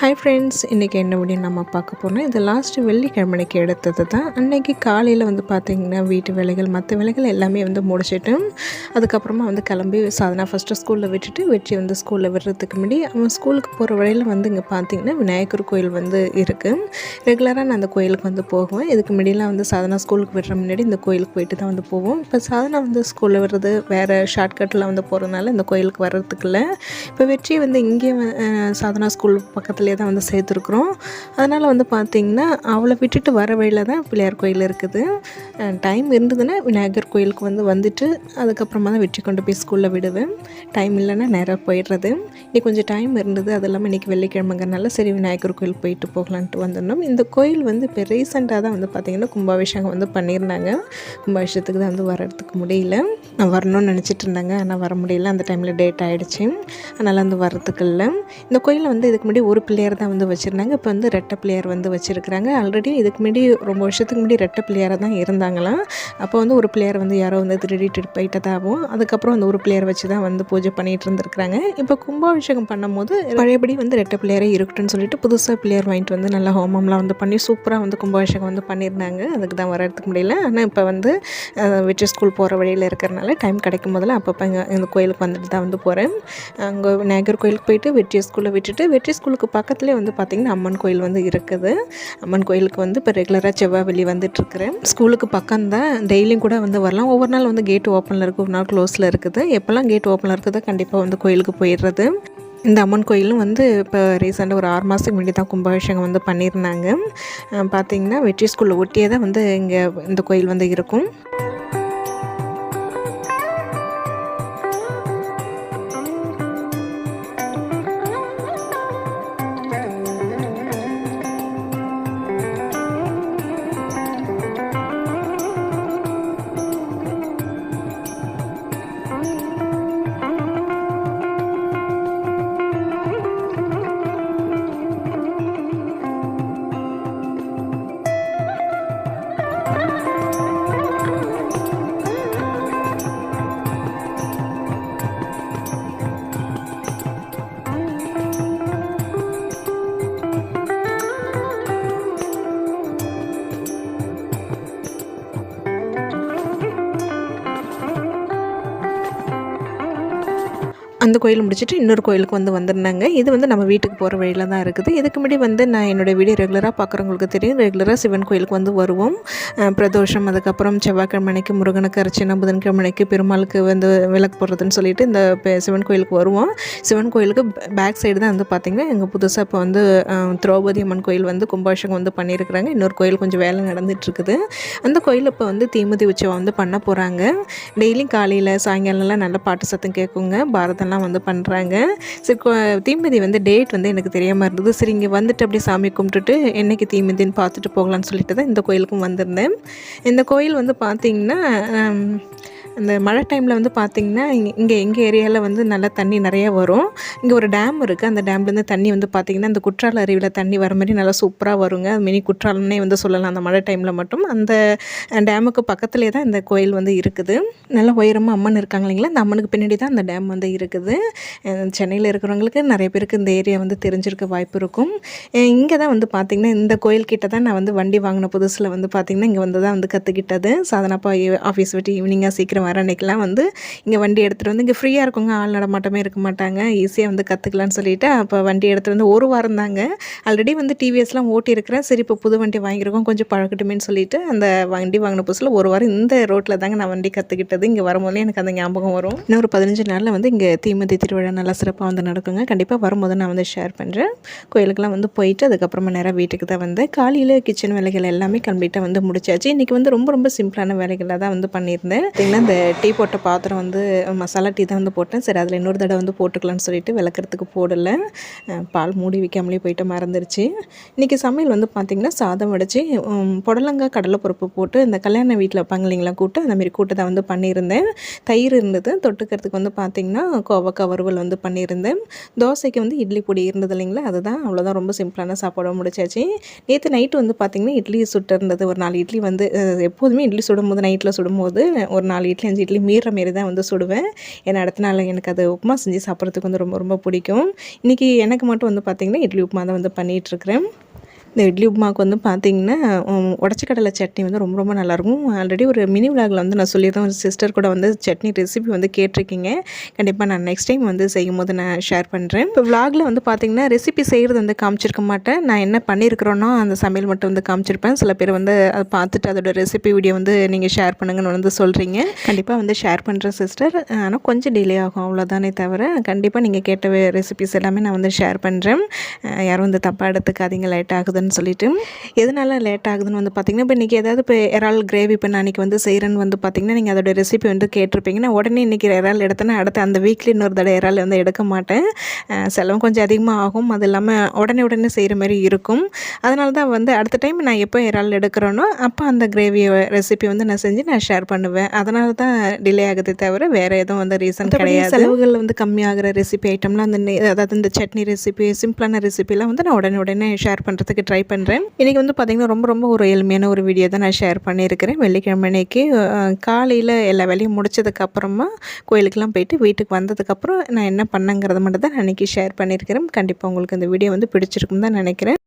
Hi friends இன்றைக்கி என்ன video நம்ம பார்க்க போனோம் இது லாஸ்ட்டு வெள்ளிக்கிழமைக்கு எடுத்தது தான். அன்றைக்கி காலையில் வந்து பார்த்திங்கன்னா வீட்டு வேலைகள் மற்ற வேலைகள் எல்லாமே வந்து முடிச்சுட்டு அதுக்கப்புறமா வந்து கிளம்பி சாதனா ஃபஸ்ட்டு ஸ்கூலில் விட்டுட்டு வெற்றி வந்து ஸ்கூலில் விடுறதுக்கு முன்னாடி அவன் ஸ்கூலுக்கு போகிற வழியில் வந்து இங்கே பார்த்திங்கன்னா விநாயகர் கோயில் வந்து இருக்குது ரெகுலராக நான் அந்த கோயிலுக்கு வந்து போவேன். இதுக்கு முன்னாடிலாம் வந்து சாதனா ஸ்கூலுக்கு விடுற முன்னாடி இந்த கோயிலுக்கு போயிட்டு தான் வந்து போவோம். இப்போ சாதனா வந்து ஸ்கூலில் விடுறது வேறு ஷார்ட்கட்டில் வந்து போகிறதுனால இந்த கோயிலுக்கு வர்றதுக்கு இல்லை. இப்போ வெற்றி வந்து இங்கே சாதனா ஸ்கூல் கோயிலே தான் வந்து சேர்த்துருக்குறோம். அதனால் வந்து பார்த்திங்கன்னா அவளை விட்டுட்டு வர வழியில் தான் பிள்ளையார் கோயில் இருக்குது. டைம் இருந்ததுன்னா விநாயகர் கோயிலுக்கு வந்து வந்துட்டு அதுக்கப்புறமா தான் வெற்றி கொண்டு போய் ஸ்கூலில் விடுவேன். டைம் இல்லைன்னா நேராக போயிடுறது. இன்னைக்கு கொஞ்சம் டைம் இருந்தது. அது இல்லாமல் இன்றைக்கி வெள்ளிக்கிழமைங்கிறனால சரி விநாயகர் கோயில் போயிட்டு போகலான்ட்டு வந்துடணும். இந்த கோயில் வந்து இப்போ ரீசெண்டாக தான் வந்து பார்த்திங்கன்னா கும்பாபிஷேகம் வந்து பண்ணியிருந்தாங்க. கும்பாபிஷேகத்துக்கு தான் வந்து வர்றதுக்கு முடியல. நான் வரணும்னு நினச்சிட்டு இருந்தாங்க. ஆனால் வர முடியல. அந்த டைமில் டேட் ஆகிடுச்சு அதனால் வந்து வர்றதுக்கு இல்லை. இந்த கோயிலில் வந்து இதுக்கு முன்னாடி ஒரு பிள்ளையார் தான் வந்து வச்சுருந்தாங்க. இப்போ வந்து ரெட்டை பிள்ளையார் வந்து வச்சுருக்குறாங்க. ஆல்ரெடி இதுக்கு முன்னாடி ரொம்ப வருஷத்துக்கு முன்னாடி ரெட்டை பிள்ளையாராக தான் இருந்தாங்களாம். அப்போ வந்து ஒரு பிள்ளையார் வந்து யாரோ வந்து திருடிட்டு போயிட்டதாகவும் அதுக்கப்புறம் அந்த ஒரு பிள்ளையார் வச்சு தான் வந்து பூஜை பண்ணிகிட்டு இருந்திருக்கிறாங்க. இப்போ கும்பாபிஷேகம் பண்ணும்போது பழையபடி வந்து ரெட்டை பிள்ளையாரே இருக்குன்னு சொல்லிட்டு புதுசாக பிள்ளையார் வாங்கிட்டு வந்து நல்லா ஹோமம்லாம் வந்து பண்ணி சூப்பராக வந்து கும்பாபிஷேகம் வந்து பண்ணியிருந்தாங்க. அதுக்கு தான் வரதுக்கு முடியல. ஆனால் இப்போ வந்து வெற்றி ஸ்கூல் போகிற வழியில் இருக்கிறனால டைம் கிடைக்கும் போதெல்லாம் அப்பப்போ இங்கே இந்த கோயிலுக்கு வந்துட்டு தான் வந்து போகிறேன் அங்கே விநாயகர் கோயிலுக்கு போயிட்டு வெற்றி ஸ்கூலில் விட்டுட்டு வெற்றி ஸ்கூலுக்கு பார்க்க பக்கத்துலேயே வந்து பார்த்திங்கன்னா அம்மன் கோயில் வந்து இருக்குது. அம்மன் கோயிலுக்கு வந்து இப்போ ரெகுலராக செவ்வாய் வெளி வந்துட்டுருக்குறேன் ஸ்கூலுக்கு பக்கம் தான் டெய்லியும் கூட வந்து வரலாம். ஒவ்வொரு நாள் வந்து கேட் ஓப்பனில் இருக்குது ஒரு நாள் க்ளோஸில் இருக்குது. எப்போல்லாம் கேட் ஓப்பனில் இருக்குதோ கண்டிப்பாக வந்து கோயிலுக்கு போயிடுறது. இந்த அம்மன் கோயிலும் வந்து இப்போ ரீசெண்டாக ஒரு ஆறு மாதத்துக்கு முன்னாடி தான் கும்பாபிஷேகம் வந்து பண்ணியிருந்தாங்க. பார்த்திங்கன்னா பார்த்தீங்கன்னா வெற்றி ஸ்கூலில் ஒட்டியே தான் வந்து இங்கே இந்த கோயில் வந்து இருக்கும். Bye. அந்த கோயில் முடிச்சுட்டு இன்னொரு கோயிலுக்கு வந்து வந்திருந்தாங்க. இது வந்து நம்ம வீட்டுக்கு போகிற வழியில் தான் இருக்குது. இதுக்கு முன்னாடி வந்து நான் என்னோடய வீடியோ ரெகுலராக பார்க்குறவங்களுக்கு தெரியும். ரெகுலராக சிவன் கோயிலுக்கு வந்து வருவோம். பிரதோஷம் அதுக்கப்புறம் செவ்வாய்க்கிழமைக்கு முருகனுக்கு அரைச்சினா புதன்கிழமைக்கு பெருமாளுக்கு வந்து விளக்கு போடுறதுன்னு சொல்லிட்டு இந்த சிவன் கோயிலுக்கு வருவோம். சிவன் கோயிலுக்கு பேக் சைடு தான் வந்து பார்த்திங்கன்னா எங்கள் புதுசாக இப்போ வந்து திரௌபதி அம்மன் கோயில் வந்து கும்பாபிஷேகம் வந்து பண்ணியிருக்கிறாங்க. இன்னொரு கோயில் கொஞ்சம் வேலை நடந்துட்டு இருக்குது அந்த கோயில் இப்போ வந்து தீமதி உற்சவம் வந்து பண்ண போகிறாங்க டெய்லியும் காலையில் சாயங்காலம்லாம் நல்ல பாட்டு சத்தம் கேட்குங்க பாரதம்லாம் வந்து பண்ணுறாங்க சரி கோ- தீமிதி வந்து டேட் வந்து எனக்கு தெரியாமல் இருந்தது. சரி இங்கே வந்துட்டு அப்படியே சாமி கும்பிட்டுட்டு என்னைக்கு தீமிதின்னு பார்த்துட்டு போகலான்னு சொல்லிட்டு தான் இந்த கோயிலுக்கும் வந்திருந்தேன். இந்த கோயில் வந்து பார்த்திங்கன்னா இந்த அந்த மழை டைமில் வந்து பார்த்திங்கன்னா இங்கே இங்கே எங்கள் ஏரியாவில் வந்து நல்லா தண்ணி நிறையா வரும். இங்கே ஒரு டேம் இருக்குது அந்த டேம்லேருந்து தண்ணி வந்து பார்த்திங்கன்னா அந்த குற்றால அருவியில் தண்ணி வர மாதிரி நல்லா சூப்பராக வருங்க. மினி குற்றாலம்னே வந்து சொல்லலாம். அந்த மழை டைமில் மட்டும். அந்த டேமுக்கு பக்கத்துலேயே தான் இந்த கோயில் வந்து இருக்குது. நல்ல உயரமாக அம்மன் இருக்காங்க இல்லைங்களா? அந்த அம்மனுக்கு பின்னாடி தான் அந்த டேம் வந்து இருக்குது. சென்னையில் இருக்கிறவங்களுக்கு நிறைய பேருக்கு இந்த ஏரியா வந்து தெரிஞ்சிருக்க வாய்ப்பு இருக்கும். இங்கே தான் வந்து பார்த்திங்கன்னா இந்த கோயில் கிட்ட தான் நான் வந்து வண்டி வாங்கின புதுசில் வந்து பார்த்திங்கன்னா இங்கே வந்து தான் வந்து கற்றுக்கிட்டது சாதனப்பா ஆஃபீஸ் விட்டு ஈவினிங்காக சீக்கிரம் வர அன்னைக்கெலாம் வந்து இங்கே வண்டி எடுத்துகிட்டு வந்து இங்கே ஃப்ரீயாக இருக்குங்க ஆள் நடமாட்டமே இருக்க மாட்டாங்க. ஈஸியாக வந்து கற்றுக்கலான்னு சொல்லிட்டு அப்போ வண்டி எடுத்துகிட்டு வந்து ஒரு வாரம் தாங்க. ஆல்ரெடி வந்து டிவிஎஸ்லாம் ஓட்டியிருக்கிறேன். சரி இப்போ புது வண்டி வாங்கியிருக்கோம். கொஞ்சம் பழக்கட்டுமேன்னு சொல்லிட்டு அந்த வண்டி வாங்கின புதுசில் ஒரு வாரம் இந்த ரோட்டில் தாங்க நான் வண்டி கற்றுக்கிட்டது இங்கே வரும்போதே எனக்கு அந்த ஞாபகம் வரும். இன்னும் ஒரு பதினஞ்சு நாளில் வந்து இங்கே தீமதி திருவிழா நல்லா சிறப்பாக வந்து நடக்குங்க. கண்டிப்பாக வரும்போது நான் வந்து ஷேர் பண்ணுறேன் கோயிலுக்கெல்லாம் வந்து போயிட்டு அதுக்கப்புறமா நேராக வீட்டுக்கு தான் வந்து காலையில் கிச்சன் வேலைகள் எல்லாமே கம்ப்ளீட்டாக வந்து முடிச்சாச்சு. இன்றைக்கி வந்து ரொம்ப ரொம்ப சிம்பிளான வேலைகளாக தான் வந்து பண்ணியிருந்தேன். பார்த்திங்கன்னா இந்த டீ போட்ட பாத்திரம் வந்து மசாலா டீ தான் வந்து போட்டேன். சரி அதில் இன்னொரு தடவை வந்து போட்டுக்கலாம்னு சொல்லிட்டு விளக்குறதுக்கு போடலை. பால் மூடி வைக்காமலே போயிட்டு மறந்துருச்சு. இன்றைக்கி சமையல் வந்து பார்த்திங்கன்னா சாதம் வடித்து புடலங்காய் கடலைப்பருப்பு போட்டு இந்த கல்யாண வீட்டில் வைப்பாங்க இல்லைங்களா கூட்டு அந்த மாதிரி கூட்டு தான் வந்து பண்ணியிருந்தேன். தயிர் இருந்தது தொட்டுக்கிறதுக்கு வந்து பார்த்திங்கன்னா கோவக்காய் வறுவல் வந்து பண்ணியிருந்தேன். தோசைக்கு வந்து இட்லி பொடி இருந்தது இல்லைங்களா அதுதான் அவ்வளோதான் ரொம்ப சிம்பிளான சாப்பாடு முடிச்சாச்சு. நேற்று நைட்டு வந்து பார்த்திங்கன்னா இட்லி சுட்டு இருந்தது. ஒரு நாலு இட்லி வந்து எப்போதுமே இட்லி சுடும்போது நைட்டில் சுடும்போது ஒரு நாலு இட்லி இட்லி அஞ்சு இட்லி மீற மாரி தான் வந்து சுடுவேன். ஏன்னா அடுத்த நாள் எனக்கு அது உப்புமா செஞ்சு சாப்பிட்றதுக்கு வந்து ரொம்ப ரொம்ப பிடிக்கும். இன்றைக்கி எனக்கு மட்டும் வந்து பார்த்திங்கன்னா இட்லி உப்புமா தான் வந்து பண்ணிகிட்ருக்கிறேன் இந்த இட்லி உப்புமாவுக்கு வந்து பார்த்திங்கன்னா உடச்ச கடலை சட்னி வந்து ரொம்ப ரொம்ப நல்லாயிருக்கும். ஆல்ரெடி ஒரு மினி விலாகில் வந்து நான் சொல்லியிருந்தேன். ஒரு சிஸ்டர் கூட வந்து சட்னி ரெசிபி வந்து கேட்டிருக்கீங்க. கண்டிப்பாக நான் நெக்ஸ்ட் டைம் வந்து செய்யும் போது நான் ஷேர் பண்ணுறேன் இப்போ விலாகில் வந்து பார்த்திங்கன்னா ரெசிபி செய்கிறது வந்து காமிச்சிருக்க மாட்டேன். நான் என்ன பண்ணியிருக்கிறோன்னா அந்த சமையல் மட்டும் வந்து காமிச்சிருப்பேன். சில பேர் வந்து அதை பார்த்துட்டு அதோட ரெசிபி வீடியோ வந்து நீங்கள் ஷேர் பண்ணுங்கன்னு வந்து சொல்கிறீங்க கண்டிப்பாக வந்து ஷேர் பண்ணுறேன் சிஸ்டர் ஆனால் கொஞ்சம் டிலே ஆகும். அவ்வளோதானே தவிர கண்டிப்பாக நீங்கள் கேட்ட ரெசிபிஸ் எல்லாமே நான் வந்து ஷேர் பண்ணுறேன் யாரும் வந்து தப்பாக எடுத்துக்காதீங்க. லைட் ஆகுதுன்னு ஆகுதுன்னு சொல்லிட்டு. எதனால லேட் ஆகுதுன்னு வந்து பார்த்திங்கன்னா இப்போ இன்றைக்கி ஏதாவது இப்போ இறால் கிரேவி இப்போ நான் வந்து செய்கிறேன்னு வந்து பார்த்திங்கன்னா நீங்கள் அதோட ரெசிபி வந்து கேட்டிருப்பீங்க நான் உடனே இன்றைக்கி இறால் எடுத்தேன்னா அடுத்து அந்த வீக்லி இன்னொரு தடவை இறால் வந்து எடுக்க மாட்டேன். செலவும் கொஞ்சம் அதிகமாக ஆகும் அது இல்லாமல் உடனே உடனே செய்கிற மாதிரி இருக்கும். அதனால தான் வந்து அடுத்த டைம் நான் எப்போ இறால் எடுக்கிறேனோ அப்போ அந்த கிரேவி ரெசிபி வந்து நான் செஞ்சு நான் ஷேர் பண்ணுவேன். அதனால தான் டிலே ஆகுதே தவிர வேறு எதுவும் வந்து ரீசன் கிடையாது. செலவுகள் வந்து கம்மியாகிற ரெசிபி ஐட்டம்லாம் அந்த அதாவது இந்த சட்னி ரெசிபி சிம்பிளான ரெசிபிலாம் வந்து நான் உடனே உடனே ஷேர் பண்ணுறதுக்கு ட்ரை பண்ணுறேன் இன்றைக்கி வந்து பார்த்திங்கன்னா ரொம்ப ரொம்ப ஒரு எளிமையான ஒரு வீடியோ தான் நான் ஷேர் பண்ணியிருக்கிறேன். வெள்ளிக்கிழமை அன்னைக்கு காலையில் எல்லா வேலையும் முடிச்சதுக்கப்புறமா கோயிலுக்கெலாம் போயிட்டு வீட்டுக்கு வந்ததுக்கப்புறம் நான் என்ன பண்ணேங்கிறத மட்டும் தான் நான் இன்றைக்கி ஷேர் பண்ணியிருக்கிறேன். கண்டிப்பாக உங்களுக்கு இந்த வீடியோ வந்து பிடிச்சிருக்கும் தான் நினைக்கிறேன்.